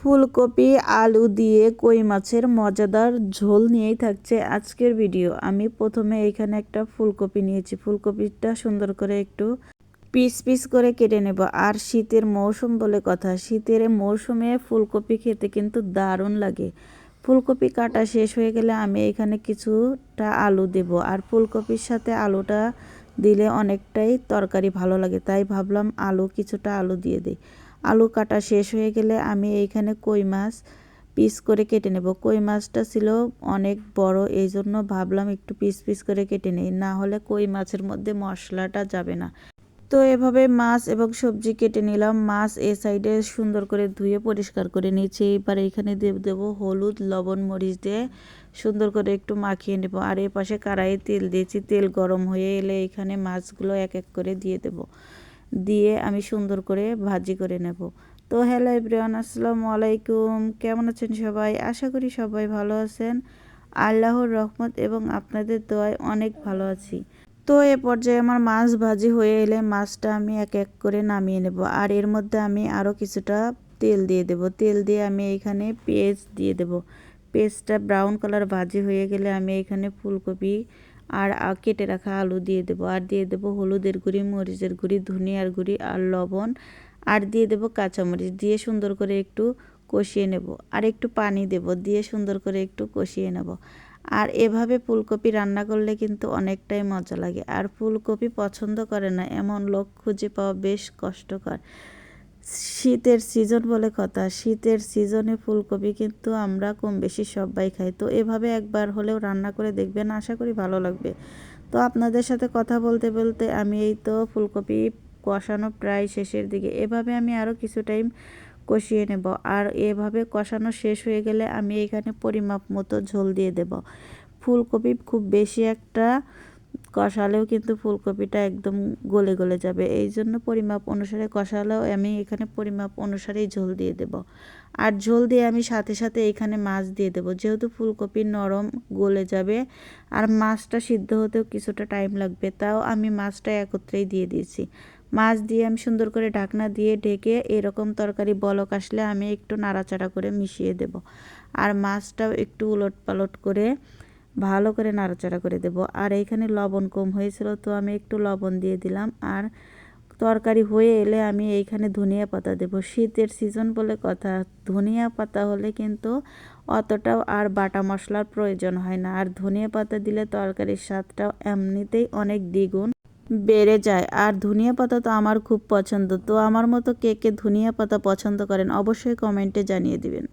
ফুলকপি, আলু দিয়ে কই মাছের মজাদার ঝোল নিয়েই থাকছে আজকের ভিডিও। আমি প্রথমে এখানে একটা ফুলকপি নিয়েছি। ফুলকপিটা সুন্দর করে একটু পিস পিস করে কেটে নেব। আর শীতের মৌসুম বলে কথা। শীতের মৌসুমে ফুলকপি খেতে কিন্তু দারুণ লাগে। ফুলকপি কাটা শেষ হয়ে গেলে আমি এখানে কিছুটা আলু দেব। আর ফুলকপির সাথে আলুটা দিলে অনেকটাই তরকারি ভালো লাগে। তাই ভাবলাম আলু, কিছুটা আলু দিয়ে দিই। আলু কাটা শেষ হয়ে গেলে আমি এইখানে কই মাছ পিস করে কেটে নেব। কই মাছটা ছিল অনেক বড় এই জন্য ভাবলাম একটু পিস পিস করে কেটে নেই। না হলে কই মাছের মধ্যে মশলাটা যাবে না। তো এভাবে মাছ এবং সবজি কেটে নিলাম। মাছ এ সাইডে সুন্দর করে ধুয়ে পরিষ্কার করে নিয়েছি। এবার এখানে দেব দেবো হলুদ, লবণ, মরিচ দিয়ে সুন্দর করে একটু মাখিয়ে নেব। আর এ পাশে কড়াইয়ে তেল দিয়েছি। তেল গরম হয়ে এলে এখানে মাছগুলো এক এক করে দিয়ে দেব। দিয়ে আমি সুন্দর করে ভাজি করে নেব। তো হ্যালো এভরিওয়ান, আসসালামু আলাইকুম। কেমন আছেন সবাই? আশা করি সবাই ভালো আছেন। আল্লাহর রহমত এবং আপনাদের দোয়ায় অনেক ভালো আছি। তো এ পর্যায়ে আমার মাছ ভাজি হয়ে এলে মাছটা আমি এক এক করে নামিয়ে নেব। আর এর মধ্যে আমি আরও কিছুটা তেল দিয়ে দেব। তেল দিয়ে আমি এখানে পেঁয়াজ দিয়ে দেব। পেঁয়াজটা ব্রাউন কালার ভাজি হয়ে গেলে আমি এখানে ফুলকপি আর কেটে রাখা আলু দিয়ে দেবো। আর দিয়ে দেবো হলুদের গুঁড়ি, মরিচের গুঁড়ি, ধনিয়ার গুঁড়ি আর লবণ। আর দিয়ে দেবো কাঁচামরিচ। দিয়ে সুন্দর করে একটু কষিয়ে নেব। আর একটু পানি দেব। দিয়ে সুন্দর করে একটু কষিয়ে নেব। আর এভাবে ফুলকপি রান্না করলে কিন্তু অনেকটাই মজা লাগে। আর ফুলকপি পছন্দ করে না। এমন লোক খুঁজে পাওয়া বেশ কষ্টকর। শীতের সিজন বলে কথা। শীতের সিজনে ফুলকপি কিন্তু আমরা কম বেশি সবাই খাই। তো এভাবে একবার হলেও রান্না করে দেখবেন, আশা করি ভালো লাগবে। তো আপনাদের সাথে কথা বলতে বলতে আমি এই তো ফুলকপি কষানো প্রায় শেষের দিকে। এভাবে আমি আরও কিছু টাইম কষিয়ে নেব। আর এভাবে কষানো শেষ হয়ে গেলে আমি এখানে পরিমাপ মতো ঝোল দিয়ে দেব। ফুলকপি খুব বেশি একটা কষালেও কিন্তু ফুলকপিটা একদম গলে গলে যাবে। এই জন্য পরিমাপ অনুসারে কষালেও আমি এখানে পরিমাপ অনুসারেই ঝোল দিয়ে দেব। আর ঝোল দিয়ে আমি সাথে সাথে এখানে মাছ দিয়ে দেব। যেহেতু ফুলকপি নরম গলে যাবে আর মাছটা সিদ্ধ হতেও কিছুটা টাইম লাগবে, তাও আমি মাছটা একত্রেই দিয়ে দিয়েছি। মাছ দিয়ে আমি সুন্দর করে ঢাকনা দিয়ে ঢেকে এরকম তরকারি বলক আসলে আমি একটু নাড়াচাড়া করে মিশিয়ে দেব। আর মাছটাও একটু উলট পালট করে ভালো করে নাড়াচাড়া করে দেব। আর এইখানে লবণ কম হয়েছিল, তো আমি একটু লবণ দিয়ে দিলাম। আর তরকারি হয়ে এলে আমি এইখানে ধনিয়া পাতা দেব। শীতের সিজন বলে কথা, ধনিয়া পাতা হলে কিন্তু অতটাও আর বাটা মশলার প্রয়োজন হয় না। আর ধনিয়া পাতা দিলে তরকারির স্বাদটাও এমনিতেই অনেক দ্বিগুণ বেড়ে যায়। আর ধনিয়া পাতা তো আমার খুব পছন্দ, তো আমার মতো কে কে ধনিয়া পাতা পছন্দ করেন অবশ্যই কমেন্টে জানিয়ে দিবেন।